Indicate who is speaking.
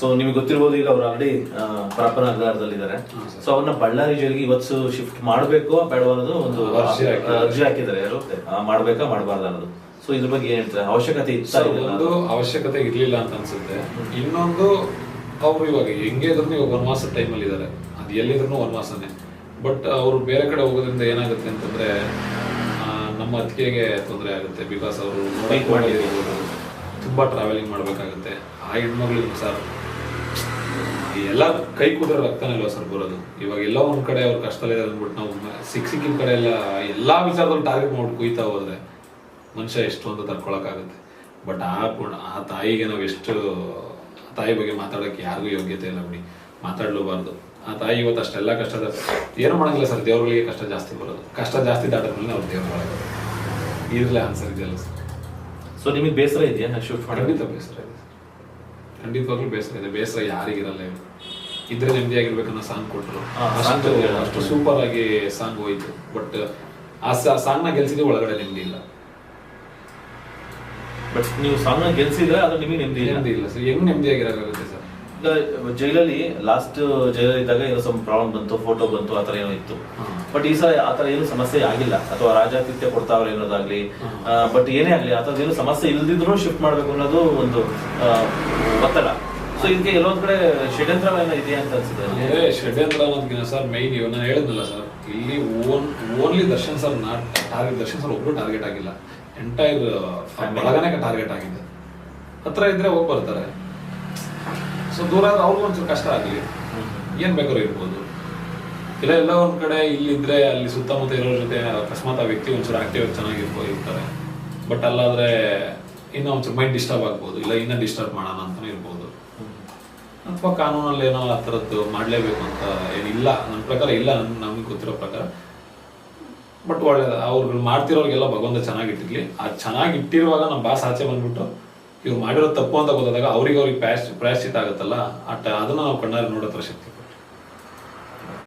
Speaker 1: So ನಿಮ್ಗೆ ಗೊತ್ತಿರ್ಬೋದು ಈಗ ಅವ್ರು ಆಲ್ರೆಡಿ ಪರಪ್ಪನ ಅಗ್ರಹಾರದಲ್ಲಿದ್ದಾರೆ. ಸೊ ಅವ್ರನ್ನ ಬಳ್ಳಾರಿ ಜೈಲಿಗೆ ಇವತ್ತು ಶಿಫ್ಟ್ ಮಾಡಬೇಕು ಬೇಡವಾ ಅನ್ನೋದು ಒಂದು
Speaker 2: ಅರ್ಜಿ ಹಾಕಿದ್ದಾರೆ.
Speaker 1: ಯಾರು? ಮಾಡ್ಬೇಕಾ ಮಾಡಬಾರ್ದು ಅನ್ನೋದು. ಸೊ ಇದ್ರ ಬಗ್ಗೆ ಏನ್ ಹೇಳ್ತಾರೆ? ಅವಶ್ಯಕತೆ
Speaker 2: ಒಂದು ಅವಶ್ಯಕತೆ ಇರ್ಲಿಲ್ಲ ಅಂತ ಅನ್ಸುತ್ತೆ. ಇನ್ನೊಂದು ಅವ್ರು ಇವಾಗ ಹೆಂಗೆ ಇದ್ರು ಇವಾಗ ಟೈಮ್ ಟೈಮಲ್ಲಿ ಇದ್ದಾರೆ. ಅದು ಎಲ್ಲಿದ್ರು ವನವಾಸನೇ ಬಟ್ ಅವರು ಬೇರೆ ಕಡೆ ಹೋಗೋದ್ರಿಂದ ಏನಾಗುತ್ತೆ ಅಂತಂದ್ರೆ ನಮ್ಮ ಅತ್ತಿಗೆಗೆ ತೊಂದರೆ ಆಗುತ್ತೆ. ಬಿಕಾಸ್ ಅವರು. ತುಂಬಾ ಟ್ರಾವೆಲಿಂಗ್ ಮಾಡ್ಬೇಕಾಗುತ್ತೆ. ಆ ಹೆಣ್ಮಗಳಿಗೆ ಸರ್ ಎಲ್ಲ ಕೈ ಕುದ್ರೆ ರಕ್ತನೇ ಅಲ್ವಾ ಸರ್ ಬರೋದು? ಇವಾಗ ಎಲ್ಲ ಒಂದ್ ಕಡೆ ಅವ್ರ ಕಷ್ಟದಲ್ಲಿದೆ ಅಂದ್ಬಿಟ್ಟು ನಾವು ಸಿಕ್ ಸಿಕ್ಕಿನ ಕಡೆ ಎಲ್ಲ ಎಲ್ಲಾ ವಿಚಾರದಲ್ಲಿ ಟಾರ್ಗೆಟ್ ಮಾಡಿ ಕುಯ್ತಾ ಹೋದ್ರೆ ಮನುಷ್ಯ ಎಷ್ಟು ಅಂತ ತಡ್ಕೊಳಕ್ಕಾಗುತ್ತೆ. ಬಟ್ ಆ ಪುಣ ಆ ತಾಯಿಗೆ ನಾವು ಎಷ್ಟು ಆ ತಾಯಿ ಬಗ್ಗೆ ಮಾತಾಡೋಕೆ ಯಾರಿಗೂ ಯೋಗ್ಯತೆ ಇಲ್ಲ ಬಿಡಿ. ಮಾತಾಡ್ಲೂಬಾರ್ದು. ಆ ತಾಯಿ ಇವತ್ತು ಅಷ್ಟೆಲ್ಲ ಕಷ್ಟದ ಏನು ಮಾಡಂಗಿಲ್ಲ ಸರ್ ದೇವ್ರಿಗೆ ಕಷ್ಟ ಜಾಸ್ತಿ ಬರೋದು. ಕಷ್ಟ ಜಾಸ್ತಿ ದಾಟದ್ಮೇಲೆ ಅವ್ರು ದೇವ್ರ ಒಳಗೆ. ಇರಲಿ ಆನ್ಸರ್ ಇದೆಯಲ್ಲ ಸರ್.
Speaker 1: ಸೊ ನಿಮಗೆ ಬೇಸರ ಇದೆಯಾ? ಶಿಫ್ಟ್
Speaker 2: ಖಂಡಿತ ಬೇಸರ ಇದೆ ಖಂಡಿತವಾಗ್ಲೂ ಬೇಸರ ಇದೆ. ಬೇಸರ ಯಾರಿಗಿರಲ್ಲ. ಇದ್ರೆ ನೆಮ್ಮದಿಯಾಗಿರ್ಬೇಕನ್ನೋ ಸಾಂಗ್ ಕೊಟ್ಟರು ಅಷ್ಟು ಅಷ್ಟು ಸೂಪರ್ ಆಗಿ ಸಾಂಗ್ ಹೋಯ್ತು. ಬಟ್ ಆ ಸಾಂಗ್ನ ಗೆಲ್ಸಿದ್ರೆ ಒಳಗಡೆ ನೆಮ್ಮದಿ ಇಲ್ಲ.
Speaker 1: ಬಟ್ ನೀವು ಸಾಂಗ್ ಗೆಲ್ಸಿದ್ರೆ ಅದು ನಿಮಗೆ ನೆಮ್ಮದಿ ಇಲ್ಲ.
Speaker 2: ನೆಮ್ಮದಿ ಇಲ್ಲ. ಸರ್ ಹೆಂಗ್ ನೆಮ್ಮದಿಯಾಗಿರೋಕ್ಕಾಗುತ್ತೆ ಸರ್?
Speaker 1: ಜೈಲಲ್ಲಿ ಲಾಸ್ಟ್ ಜೈಲಲ್ಲಿ ಇದ್ದಾಗ ಏನೋ ಸಮ್ ಪ್ರಾಬ್ಲಮ್ ಬಂತು ಫೋಟೋ ಬಂತು ಆತರ ಏನೋ ಇತ್ತು. ಬಟ್ ಈ ಸಲ ಆತರ ಏನು ಸಮಸ್ಯೆ ಆಗಿಲ್ಲ. ಅಥವಾ ರಾಜಾತಿಥ್ಯ ಕೊಡ್ತಾವ್ರೆ ಅನ್ನೋದಾಗ್ಲಿ ಬಟ್ ಏನೇ ಆಗ್ಲಿ ಆತರ ಏನು ಸಮಸ್ಯೆ ಇಲ್ದಿದ್ರು ಶಿಫ್ಟ್ ಮಾಡ್ಬೇಕು ಅನ್ನೋದು ಒಂದು ಒತ್ತಡ. ಸೊ ಇದಕ್ಕೆ ಎಲ್ಲೊಂದ್ ಕಡೆ ಷಡ್ಯಂತ್ರ ಏನೋ ಇದೆಯಾ ಅಂತ ಅನ್ಸುತ್ತೆ
Speaker 2: ಷಡ್ಯಂತ್ರ ಅನ್ನೋದಕ್ಕಿಂತ ಸರ್ ಮೈನ್ ಇವ್ ನಾನು ಹೇಳಿದ್ನಲ್ಲ ಸರ್ ಇಲ್ಲಿ own only Darshan sir not target Darshan sir ಒಬ್ರು ಟಾರ್ಗೆಟ್ ಆಗಿಲ್ಲ. ಎಂಟೈರ್ ಬಳಗನೇ ಟಾರ್ಗೆಟ್ ಆಗಿದೆ ಹತ್ರ ಇದ್ರೆ ಹೋಗಿ ಬರ್ತಾರೆ. ಸೊ ದೂರ ಆದ್ರೆ ಅವ್ರಿಗೂ ಒಂಚೂರು ಕಷ್ಟ ಆಗಲಿ. ಏನ್ ಬೇಕಾದ್ರೂ ಇರ್ಬೋದು. ಇಲ್ಲ, ಎಲ್ಲ ಒಂದ್ ಕಡೆ ಇಲ್ಲಿದ್ರೆ ಅಲ್ಲಿ ಸುತ್ತಮುತ್ತ ಇರೋ ಜೊತೆ ಅಕಸ್ಮಾತ್ ಆ ವ್ಯಕ್ತಿ ಒಂಚೂರು ಆಕ್ಟಿವ್ ಚೆನ್ನಾಗಿರ್ಬೋದು ಇರ್ತಾರೆ. ಬಟ್ ಅಲ್ಲಾದ್ರೆ ಇನ್ನೂ ಒಂಚೂರು ಮೈಂಡ್ ಡಿಸ್ಟರ್ಬ್ ಆಗ್ಬೋದು. ಇಲ್ಲ, ಇನ್ನೂ ಡಿಸ್ಟರ್ಬ್ ಮಾಡೋಣ ಅಂತಾನೆ ಇರ್ಬೋದು. ಅಥವಾ ಕಾನೂನಲ್ಲಿ ಏನೋ ಆ ಥರದ್ದು ಮಾಡಲೇಬೇಕು ಅಂತ ಏನಿಲ್ಲ. ನನ್ನ ಪ್ರಕಾರ ಇಲ್ಲ ನಮ್ಗೆ ಗೊತ್ತಿರೋ ಪ್ರಕಾರ. ಬಟ್ ಒಳ್ಳೆ ಅವ್ರು ಮಾಡ್ತಿರೋರಿಗೆಲ್ಲ ಭಗವಂತ ಚೆನ್ನಾಗಿಟ್ಟಿರ್ಲಿ ಆ ಚೆನ್ನಾಗಿ ಇಟ್ಟಿರುವಾಗ ನಮ್ಮ ಬಾಸ್ ಆಚೆ ಬಂದ್ಬಿಟ್ಟು ಇವ್ರು ಮಾಡಿರೋ ತಪ್ಪು ಅಂತ ಗೊತ್ತಾದಾಗ ಅವ್ರಿಗೆ ಅವ್ರಿಗೆ ಪ್ರಾಯಶ್ಚಿತ ಆಗುತ್ತಲ್ಲ? ಆ ಟ- ಅದನ್ನ ನಾವು ಕಣ್ಣಾರೆ ನೋಡೋ ಶಕ್ತಿ.